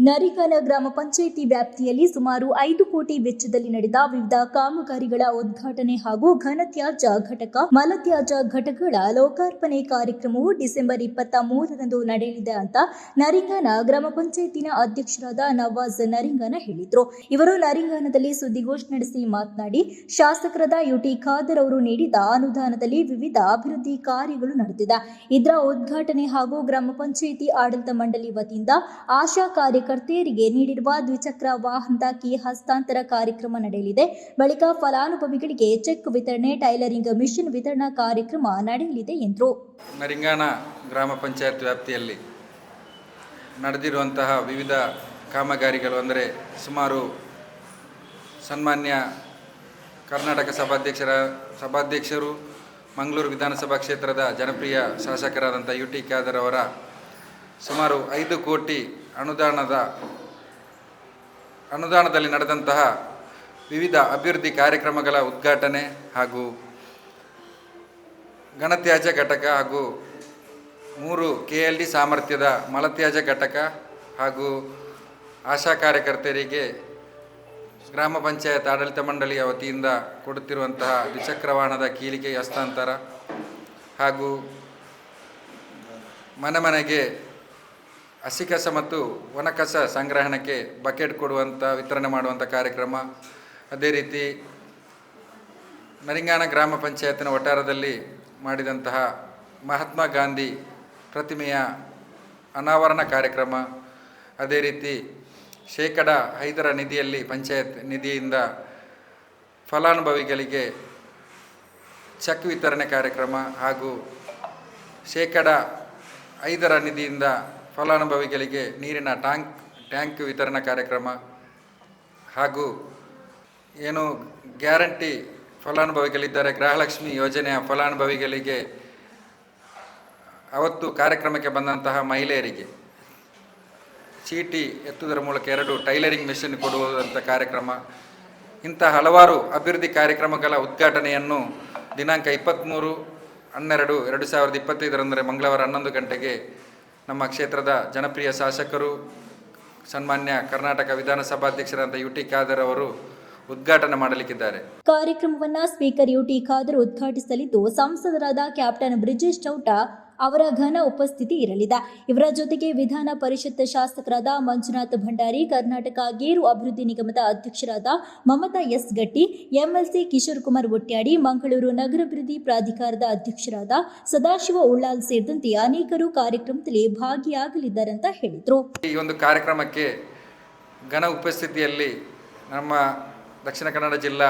ನರಿಗಾನ ಗ್ರಾಮ ಪಂಚಾಯಿತಿ ವ್ಯಾಪ್ತಿಯಲ್ಲಿ ಸುಮಾರು ಐದು ಕೋಟಿ ವೆಚ್ಚದಲ್ಲಿ ನಡೆದ ವಿವಿಧ ಕಾಮಗಾರಿಗಳ ಉದ್ಘಾಟನೆ ಹಾಗೂ ಘನತ್ಯಾಜ್ಯ ಘಟಕ, ಮಲತ್ಯಾಜ್ಯ ಘಟಕಗಳ ಲೋಕಾರ್ಪಣೆ ಕಾರ್ಯಕ್ರಮವು ಡಿಸೆಂಬರ್ ಇಪ್ಪತ್ತ ಮೂರರಂದು ನಡೆಯಲಿದೆ ಅಂತ ನರಿಂಗಾನ ಗ್ರಾಮ ಪಂಚಾಯಿತಿನ ಅಧ್ಯಕ್ಷರಾದ ನವಾಜ್ ನರಿಂಗಾನ ಹೇಳಿದರು. ಇವರು ನರಿಂಗಾನದಲ್ಲಿ ಸುದ್ದಿಗೋಷ್ಠಿ ನಡೆಸಿ ಮಾತನಾಡಿ, ಶಾಸಕರಾದ ಯುಟಿ ಖಾದರ್ ಅವರು ನೀಡಿದ ಅನುದಾನದಲ್ಲಿ ವಿವಿಧ ಅಭಿವೃದ್ಧಿ ಕಾರ್ಯಗಳು ನಡೆದಿದೆ. ಇದರ ಉದ್ಘಾಟನೆ ಹಾಗೂ ಗ್ರಾಮ ಪಂಚಾಯಿತಿ ಆಡಳಿತ ಮಂಡಳಿ ವತಿಯಿಂದ ಆಶಾ ಕಾರ್ಯಕರ್ತೆಯರಿಗೆ ನೀಡಿರುವ ದ್ವಿಚಕ್ರ ವಾಹನದ ಕೀ ಹಸ್ತಾಂತರ ಕಾರ್ಯಕ್ರಮ ನಡೆಯಲಿದೆ. ಬಳಿಕ ಫಲಾನುಭವಿಗಳಿಗೆ ಚೆಕ್ ವಿತರಣೆ, ಟೈಲರಿಂಗ್ ಮಿಷನ್ ವಿತರಣಾ ಕಾರ್ಯಕ್ರಮ ನಡೆಯಲಿದೆ ಎಂದರು. ನರಿಂಗಾನ ಗ್ರಾಮ ಪಂಚಾಯತ್ ವ್ಯಾಪ್ತಿಯಲ್ಲಿ ನಡೆದಿರುವಂತಹ ವಿವಿಧ ಕಾಮಗಾರಿಗಳು ಅಂದರೆ ಸುಮಾರು ಸನ್ಮಾನ್ಯ ಕರ್ನಾಟಕ ಸಭಾಧ್ಯಕ್ಷರ, ಸಭಾಧ್ಯಕ್ಷರು ಮಂಗಳೂರು ವಿಧಾನಸಭಾ ಕ್ಷೇತ್ರದ ಜನಪ್ರಿಯ ಶಾಸಕರಾದಂಥ ಯು ಟಿ ಖಾದರ್ ಅವರ ಸುಮಾರು ಐದು ಕೋಟಿ ಅನುದಾನದ, ಅನುದಾನದಲ್ಲಿ ನಡೆದಂತಹ ವಿವಿಧ ಅಭಿವೃದ್ಧಿ ಕಾರ್ಯಕ್ರಮಗಳ ಉದ್ಘಾಟನೆ ಹಾಗೂ ಘನತ್ಯಾಜ್ಯ ಘಟಕ ಹಾಗೂ ಮೂರು ಕೆ ಎಲ್ ಡಿ ಸಾಮರ್ಥ್ಯದ ಮಲತ್ಯಾಜ್ಯ ಘಟಕ ಹಾಗೂ ಆಶಾ ಕಾರ್ಯಕರ್ತರಿಗೆ ಗ್ರಾಮ ಪಂಚಾಯತ್ ಆಡಳಿತ ಮಂಡಳಿಯ ವತಿಯಿಂದ ಕೊಡುತ್ತಿರುವಂತಹ ದ್ವಿಚಕ್ರ ವಾಹನದ ಕೀಲಿಕೆ ಹಸ್ತಾಂತರ ಹಾಗೂ ಮನೆ ಮನೆಗೆ ಹಸಿ ಕಸ ಮತ್ತು ಒಣಕಸ ಸಂಗ್ರಹಣಕ್ಕೆ ಬಕೆಟ್ ಕೊಡುವಂಥ ವಿತರಣೆ ಮಾಡುವಂಥ ಕಾರ್ಯಕ್ರಮ. ಅದೇ ರೀತಿ ನರಿಂಗಾನ ಗ್ರಾಮ ಪಂಚಾಯತ್ನ ವಠಾರದಲ್ಲಿ ಮಾಡಿದಂತಹ ಮಹಾತ್ಮ ಗಾಂಧಿ ಪ್ರತಿಮೆಯ ಅನಾವರಣ ಕಾರ್ಯಕ್ರಮ. ಅದೇ ರೀತಿ ಶೇಕಡ ಐದರ ನಿಧಿಯಲ್ಲಿ ಪಂಚಾಯತ್ ನಿಧಿಯಿಂದ ಫಲಾನುಭವಿಗಳಿಗೆ ಚೆಕ್ ವಿತರಣೆ ಕಾರ್ಯಕ್ರಮ ಹಾಗೂ ಶೇಕಡ ಐದರ ನಿಧಿಯಿಂದ ಫಲಾನುಭವಿಗಳಿಗೆ ನೀರಿನ ಟ್ಯಾಂಕ್ ಟ್ಯಾಂಕ್ ವಿತರಣಾ ಕಾರ್ಯಕ್ರಮ ಹಾಗೂ ಏನು ಗ್ಯಾರಂಟಿ ಫಲಾನುಭವಿಗಳಿದ್ದಾರೆ, ಗೃಹಲಕ್ಷ್ಮಿ ಯೋಜನೆಯ ಫಲಾನುಭವಿಗಳಿಗೆ ಅವತ್ತು ಕಾರ್ಯಕ್ರಮಕ್ಕೆ ಬಂದಂತಹ ಮಹಿಳೆಯರಿಗೆ ಚೀಟಿ ಎತ್ತುವುದರ ಮೂಲಕ ಎರಡು ಟೈಲರಿಂಗ್ ಮೆಷಿನ್ ಕೊಡುವಂಥ ಕಾರ್ಯಕ್ರಮ, ಇಂತಹ ಹಲವಾರು ಅಭಿವೃದ್ಧಿ ಕಾರ್ಯಕ್ರಮಗಳ ಉದ್ಘಾಟನೆಯನ್ನು ದಿನಾಂಕ ಇಪ್ಪತ್ತ್ಮೂರು ಹನ್ನೆರಡು, ಎರಡು ಸಾವಿರದ ಇಪ್ಪತ್ತೈದರಂದರೆ ಮಂಗಳವಾರ ಹನ್ನೊಂದು ಗಂಟೆಗೆ ನಮ್ಮ ಕ್ಷೇತ್ರದ ಜನಪ್ರಿಯ ಶಾಸಕರು, ಸನ್ಮಾನ್ಯ ಕರ್ನಾಟಕ ವಿಧಾನಸಭಾಧ್ಯಕ್ಷರಾದ ಯು ಟಿ ಖಾದರ್ ಅವರು ಉದ್ಘಾಟನೆ ಮಾಡಲಿಕ್ಕಿದ್ದಾರೆ. ಕಾರ್ಯಕ್ರಮವನ್ನ ಸ್ಪೀಕರ್ ಯುಟಿ ಖಾದರ್ ಉದ್ಘಾಟಿಸಲಿದ್ದು, ಸಂಸದರಾದ ಕ್ಯಾಪ್ಟನ್ ಬ್ರಿಜೇಶ್ ಚೌಟ ಅವರ ಘನ ಉಪಸ್ಥಿತಿ ಇರಲಿದೆ. ಇವರ ಜೊತೆಗೆ ವಿಧಾನ ಪರಿಷತ್ ಶಾಸಕರಾದ ಮಂಜುನಾಥ್ ಭಂಡಾರಿ, ಕರ್ನಾಟಕ ಗೇರು ಅಭಿವೃದ್ಧಿ ನಿಗಮದ ಅಧ್ಯಕ್ಷರಾದ ಮಮತಾ ಎಸ್ ಗಟ್ಟಿ, ಎಂಎಲ್ಸಿ ಕಿಶೋರ್ ಕುಮಾರ್ ಒಟ್ಯಾಡಿ, ಮಂಗಳೂರು ನಗರಾಭಿವೃದ್ಧಿ ಪ್ರಾಧಿಕಾರದ ಅಧ್ಯಕ್ಷರಾದ ಸದಾಶಿವ ಉಳ್ಳಾಲ್ ಸೇರಿದಂತೆ ಅನೇಕರು ಕಾರ್ಯಕ್ರಮದಲ್ಲಿ ಭಾಗಿಯಾಗಲಿದ್ದಾರೆ ಅಂತ ಹೇಳಿದರು. ಈ ಒಂದು ಕಾರ್ಯಕ್ರಮಕ್ಕೆ ಘನ ಉಪಸ್ಥಿತಿಯಲ್ಲಿ ನಮ್ಮ ದಕ್ಷಿಣ ಕನ್ನಡ ಜಿಲ್ಲಾ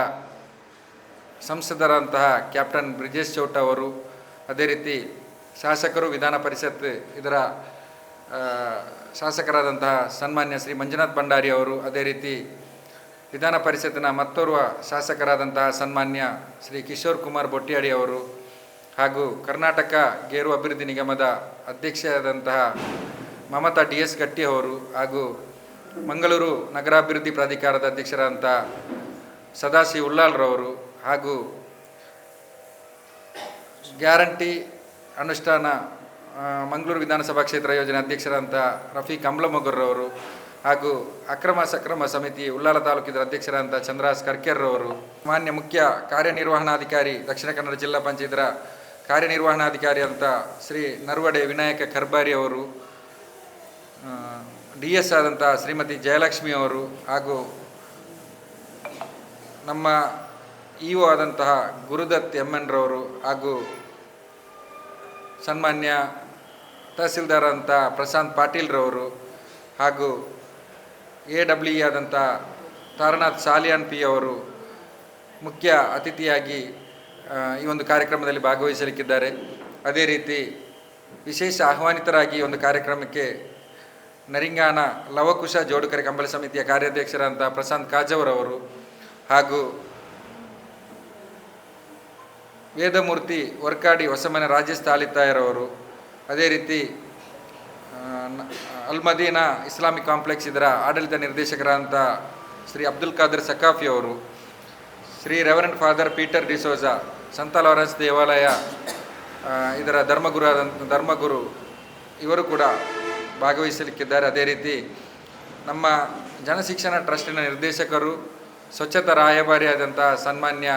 ಸಂಸದರಂತಹ ಕ್ಯಾಪ್ಟನ್ ಬ್ರಿಜೇಶ್ ಚೌಟ ಅವರು, ಅದೇ ರೀತಿ ಶಾಸಕರು ವಿಧಾನ ಪರಿಷತ್ ಇದರ ಶಾಸಕರಾದಂತಹ ಸನ್ಮಾನ್ಯ ಶ್ರೀ ಮಂಜುನಾಥ್ ಭಂಡಾರಿ ಅವರು ಅದೇ ರೀತಿ ವಿಧಾನ ಪರಿಷತ್ತಿನ ಮತ್ತೋರ್ವ ಶಾಸಕರಾದಂತಹ ಸನ್ಮಾನ್ಯ ಶ್ರೀ ಕಿಶೋರ್ ಕುಮಾರ್ ಬೊಟ್ಟಿಯಾಡಿ ಅವರು ಹಾಗೂ ಕರ್ನಾಟಕ ಗೇರು ಅಭಿವೃದ್ಧಿ ನಿಗಮದ ಅಧ್ಯಕ್ಷರಾದಂತಹ ಮಮತಾ ಡಿ ಎಸ್ ಗಟ್ಟಿ ಅವರು ಹಾಗೂ ಮಂಗಳೂರು ನಗರಾಭಿವೃದ್ಧಿ ಪ್ರಾಧಿಕಾರದ ಅಧ್ಯಕ್ಷರಾದಂಥ ಸದಾಶಿವ ಉಲ್ಲಾಲ್ರವರು ಹಾಗೂ ಗ್ಯಾರಂಟಿ ಅನುಷ್ಠಾನ ಮಂಗಳೂರು ವಿಧಾನಸಭಾ ಕ್ಷೇತ್ರ ಯೋಜನೆ ಅಧ್ಯಕ್ಷರಾದಂಥ ರಫೀಕ್ ಅಂಬ್ಲಮೊಗರ್ರವರು ಹಾಗೂ ಅಕ್ರಮ ಸಕ್ರಮ ಸಮಿತಿ ಉಳ್ಳಾಲ ತಾಲೂಕಿನ ಅಧ್ಯಕ್ಷರಾದಂಥ ಚಂದ್ರಾಸ್ ಕರ್ಕೆರ್ರವರು, ಮಾನ್ಯ ಮುಖ್ಯ ಕಾರ್ಯನಿರ್ವಹಣಾಧಿಕಾರಿ, ದಕ್ಷಿಣ ಕನ್ನಡ ಜಿಲ್ಲಾ ಪಂಚಾಯತ್ರ ಕಾರ್ಯನಿರ್ವಹಣಾಧಿಕಾರಿ ಅಂತ ಶ್ರೀ ನರ್ವಡೆ ವಿನಾಯಕ ಕರ್ಬಾರಿ ಅವರು ಡಿ ಎಸ್ ಆದಂಥ ಶ್ರೀಮತಿ ಜಯಲಕ್ಷ್ಮಿ ಅವರು ಹಾಗೂ ನಮ್ಮ ಇ ಒ ಆದಂತಹ ಗುರುದತ್ ಎಂ ಎನ್ ರವರು ಹಾಗೂ ಸನ್ಮಾನ್ಯ ತಹಸೀಲ್ದಾರ್ ಅಂತ ಪ್ರಶಾಂತ್ ಪಾಟೀಲ್ರವರು ಹಾಗೂ ಎ ಡಬ್ಲ್ಯೂ ಇ ಆದಂಥ ತಾರನಾಥ್ ಸಾಲಿಯಾನ್ ಪಿ ಅವರು ಮುಖ್ಯ ಅತಿಥಿಯಾಗಿ ಈ ಒಂದು ಕಾರ್ಯಕ್ರಮದಲ್ಲಿ ಭಾಗವಹಿಸಲಿಕ್ಕಿದ್ದಾರೆ. ಅದೇ ರೀತಿ ವಿಶೇಷ ಆಹ್ವಾನಿತರಾಗಿ ಒಂದು ಕಾರ್ಯಕ್ರಮಕ್ಕೆ ನರಿಂಗಾನ ಲವಕುಶ ಜೋಡುಕರೆ ಕಂಬಳ ಸಮಿತಿಯ ಕಾರ್ಯಾಧ್ಯಕ್ಷರಾದಂಥ ಪ್ರಶಾಂತ್ ಕಾಜವರವರು ಹಾಗೂ ವೇದಮೂರ್ತಿ ವರ್ಕಾಡಿ ಹೊಸಮನೆ ರಾಜೇಶ್ ತಾಳಿತಾಯರವರು ಅದೇ ರೀತಿ ಅಲ್ಮದೀನಾ ಇಸ್ಲಾಮಿಕ್ ಕಾಂಪ್ಲೆಕ್ಸ್ ಇದರ ಆಡಳಿತ ನಿರ್ದೇಶಕರಾದಂಥ ಶ್ರೀ ಅಬ್ದುಲ್ ಖಾದರ್ ಸಕಾಫಿ ಅವರು, Shri reverend father Peter D'Souza ಸಂತ ಲಾರೆನ್ಸ್ ದೇವಾಲಯ ಇದರ ಧರ್ಮಗುರು ಆದಂಥ ಧರ್ಮಗುರು, ಇವರು ಕೂಡ ಭಾಗವಹಿಸಲಿಕ್ಕಿದ್ದಾರೆ. ಅದೇ ರೀತಿ, ನಮ್ಮ ಜನಶಿಕ್ಷಣ ಟ್ರಸ್ಟಿನ ನಿರ್ದೇಶಕರು, ಸ್ವಚ್ಛತಾ ರಾಯಭಾರಿಯಾದಂಥ ಸನ್ಮಾನ್ಯ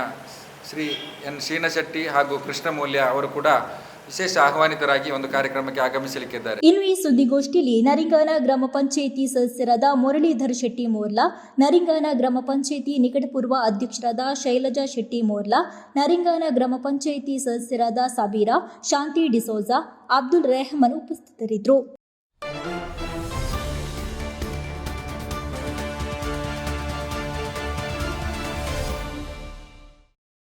ಶ್ರೀ ಎನ್ ಶ್ರೀನಶೆಟ್ಟಿ ಹಾಗೂ ಕೃಷ್ಣಮೌಲ್ಯ ಅವರು ಕೂಡ ವಿಶೇಷ ಆಹ್ವಾನಿತರಾಗಿ ಒಂದು ಕಾರ್ಯಕ್ರಮಕ್ಕೆ ಆಗಮಿಸಲಿಕ್ಕಿದ್ದಾರೆ. ಇನ್ನು ಈ ಸುದ್ದಿಗೋಷ್ಠಿಯಲ್ಲಿ ನರಿಂಗಾನ ಗ್ರಾಮ ಪಂಚಾಯಿತಿ ಸದಸ್ಯರಾದ ಮುರಳೀಧರ್ ಶೆಟ್ಟಿ ಮೋರ್ಲಾ, ನರಿಂಗಾನ ಗ್ರಾಮ ಪಂಚಾಯಿತಿ ನಿಕಟಪೂರ್ವ ಅಧ್ಯಕ್ಷರಾದ ಶೈಲಜಾ ಶೆಟ್ಟಿ ಮೋರ್ಲಾ, ನರಿಂಗಾನ ಗ್ರಾಮ ಪಂಚಾಯಿತಿ ಸದಸ್ಯರಾದ ಸಬೀರಾ, ಶಾಂತಿ ಡಿಸೋಜಾ, ಅಬ್ದುಲ್ ರೆಹಮಾನ್ ಉಪಸ್ಥಿತರಿದ್ದರು.